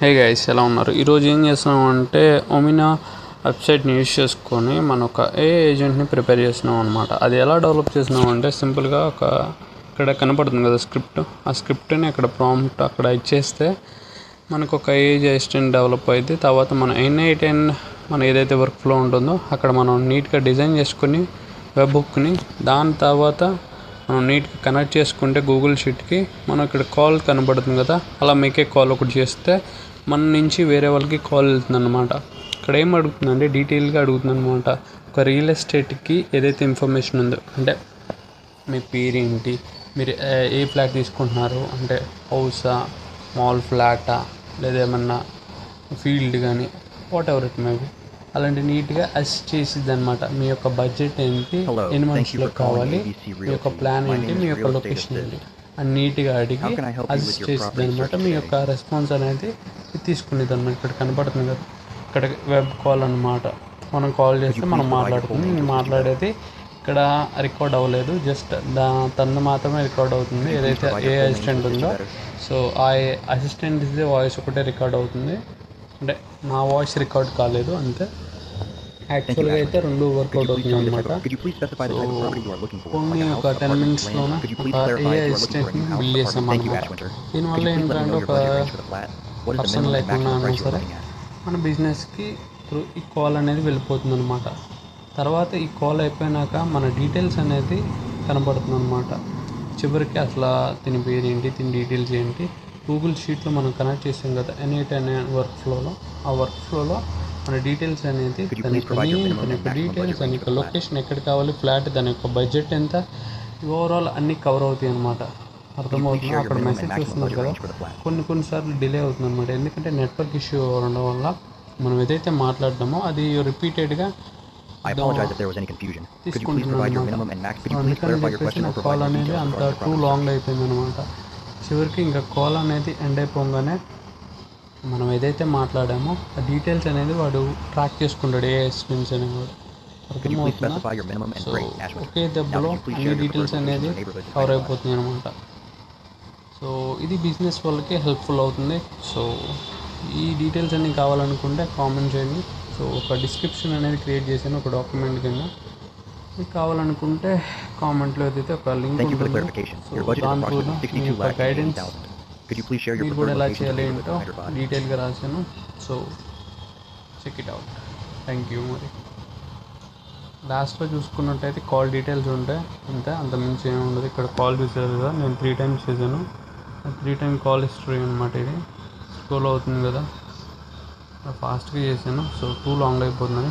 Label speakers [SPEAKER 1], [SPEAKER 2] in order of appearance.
[SPEAKER 1] Hey guys ఎలా ఉన్నారు? ఈరోజు ఏం చేస్తున్నాం అంటే ఒమినా వెబ్సైట్ని యూజ్ చేసుకొని మనం ఒక ఏ ఏజెంట్ని ప్రిపేర్ చేస్తున్నాం అనమాట అది ఎలా డెవలప్ చేసినాం అంటే సింపుల్గా ఒక ఇక్కడ కనపడుతుంది కదా స్క్రిప్ట్. ఆ స్క్రిప్ట్ని అక్కడ ప్రాంప్ట్ అక్కడ ఇచ్చేస్తే మనకు ఒక ఏజ్ అసిస్టెంట్ డెవలప్ అయింది తర్వాత మనం ఐ టెన్ మన ఏదైతే వర్క్ ఫ్లో ఉంటుందో అక్కడ మనం నీట్గా డిజైన్ చేసుకొని వెబ్ బుక్ని దాని తర్వాత మనం నీట్గా కనెక్ట్ చేసుకుంటే గూగుల్ షీట్కి మనం ఇక్కడ కాల్ కనబడుతుంది కదా అలా మీకే కాల్ ఒకటి చేస్తే మన నుంచి వేరే వాళ్ళకి కాల్ వెళ్తుంది అనమాట ఇక్కడ ఏం అడుగుతుందంటే డీటెయిల్గా అడుగుతుంది అనమాట ఒక రియల్ ఎస్టేట్కి ఏదైతే ఇన్ఫర్మేషన్ ఉందో అంటే మీ పేరేంటి మీరు ఏ- ఏ ఫ్లాట్ తీసుకుంటున్నారు అంటే హౌసా మాల్ ఫ్లాటా లేదా ఏమన్నా ఫీల్డ్ కానీ వాట్ ఎవర్ ఇట్ మేబీ అలాంటి నీట్గా అసిస్ట్ చేసిద్ది అనమాట మీ యొక్క బడ్జెట్ ఏంటి? ఎన్ని మనుషులకు కావాలి? మీ యొక్క. ప్లాన్ ఏంటి? మీ యొక్క లొకేషన్ ఏంటి. అని నీట్గా అడిగి అసిస్ట్ చేసిద్ది
[SPEAKER 2] property
[SPEAKER 1] అనమాట మీ? యొక్క రెస్పాన్స్ అనేది తీసుకునేది అనమాట ఇక్కడ కనపడుతుంది కదా. ఇక్కడ వెబ్ కాల్ అనమాట మనం కాల్ చేస్తే మనం మాట్లాడుతుంది? మాట్లాడేది ఇక్కడ రికార్డ్ అవ్వలేదు. జస్ట్ దా తను మాత్రమే రికార్డ్ అవుతుంది. ఏదైతే ఏ అసిస్టెంట్ ఉందో? సో ఆ అసిస్టెంట్ ఇదే వాయిస్ ఒకటే రికార్డ్ అవుతుంది. అంటే నా వాయిస్ రికార్డ్ కాలేదు అంతే. యాక్చువల్గా అయితే రెండు వర్కౌట్ అవుతుంది అనమాట
[SPEAKER 2] ఓన్లీ
[SPEAKER 1] ఒక టెన్
[SPEAKER 2] మినిట్స్ లోన?
[SPEAKER 1] బిల్ చేసాం దీనివల్ల ఏంటంటే ఒక పర్సన్ లేకుండా అయినా సరే మన బిజినెస్కి త్రూ ఈ కాల్ అనేది వెళ్ళిపోతుంది అనమాట తర్వాత ఈ కాల్ అయిపోయినాక మన డీటెయిల్స్ అనేది కనబడుతుంది అనమాట చివరికి అసలు తిని పేరు ఏంటి తిని డీటెయిల్స్ ఏంటి? గూగుల్ షీట్లో మనం కనెక్ట్ చేసాం కదా ఎనీ టెన్ వర్క్ ఫ్లోలో ఆ వర్క్ ఫ్లోలో మన డీటెయిల్స్ అనేది దాని యొక్క డీటెయిల్స్ దాని యొక్క లొకేషన్ ఎక్కడ కావాలి ఫ్లాట్ దాని యొక్క బడ్జెట్ ఎంత? ఓవరాల్ అన్ని కవర్ అవుతాయి అనమాట అర్థమవుతుంది? అక్కడ మెసేజ్ చూస్తున్నారు కదా. కొన్ని కొన్నిసార్లు డిలే అవుతుంది అనమాట ఎందుకంటే నెట్వర్క్ ఇష్యూ ఉండడం వల్ల మనం ఏదైతే మాట్లాడడమో అది రిపీటెడ్గా కాల్ అనేది అంత టూ లాంగ్ అయిపోయింది అనమాట చివరికి ఇంకా కాల్ అనేది ఎండ్ అయిపోగానే మనం ఏదైతే మాట్లాడామో ఆ డీటెయిల్స్ అనేది వాడు ట్రాక్ చేసుకుంటాడు ఏ ఎస్పెన్స్ అనేవాడు సో? ఒకే దెబ్బలో అన్ని డీటెయిల్స్ అనేది కవర్? అయిపోతుంది అనమాట సో ఇది బిజినెస్ వాళ్ళకి హెల్ప్ఫుల్ అవుతుంది. సో ఈ డీటెయిల్స్ అన్నీ కావాలనుకుంటే కామెంట్ చేయండి. సో ఒక డిస్క్రిప్షన్ అనేది క్రియేట్ చేశాను ఒక డాక్యుమెంట్ కింద. మీకు కావాలనుకుంటే కామెంట్లో ఏదైతే ఒక లింక్ ఉంటుందో. సో దాని
[SPEAKER 2] approximately
[SPEAKER 1] త్రూన మీ
[SPEAKER 2] 62
[SPEAKER 1] యొక్క
[SPEAKER 2] lakh
[SPEAKER 1] guidance
[SPEAKER 2] 88,000. Could you please share your
[SPEAKER 1] మీరు కూడా ఎలా చేయాలి ఏంటో? డీటెయిల్గా రాశాను. So check it out thank you మరి లాస్ట్లో చూసుకున్నట్టయితే కాల్ డీటెయిల్స్ ఉంటాయి అంతే అంత మించి ఏమి ఉండదు. ఇక్కడ కాల్ చూసారు కదా నేను త్రీ టైమ్స్ చేశాను. త్రీ టైమ్ కాల్ హిస్టరీ అనమాట ఇది. స్క్రోల్ అవుతుంది కదా. ఫాస్ట్గా చేశాను. సో టూ లాంగ్ అయిపోతుందని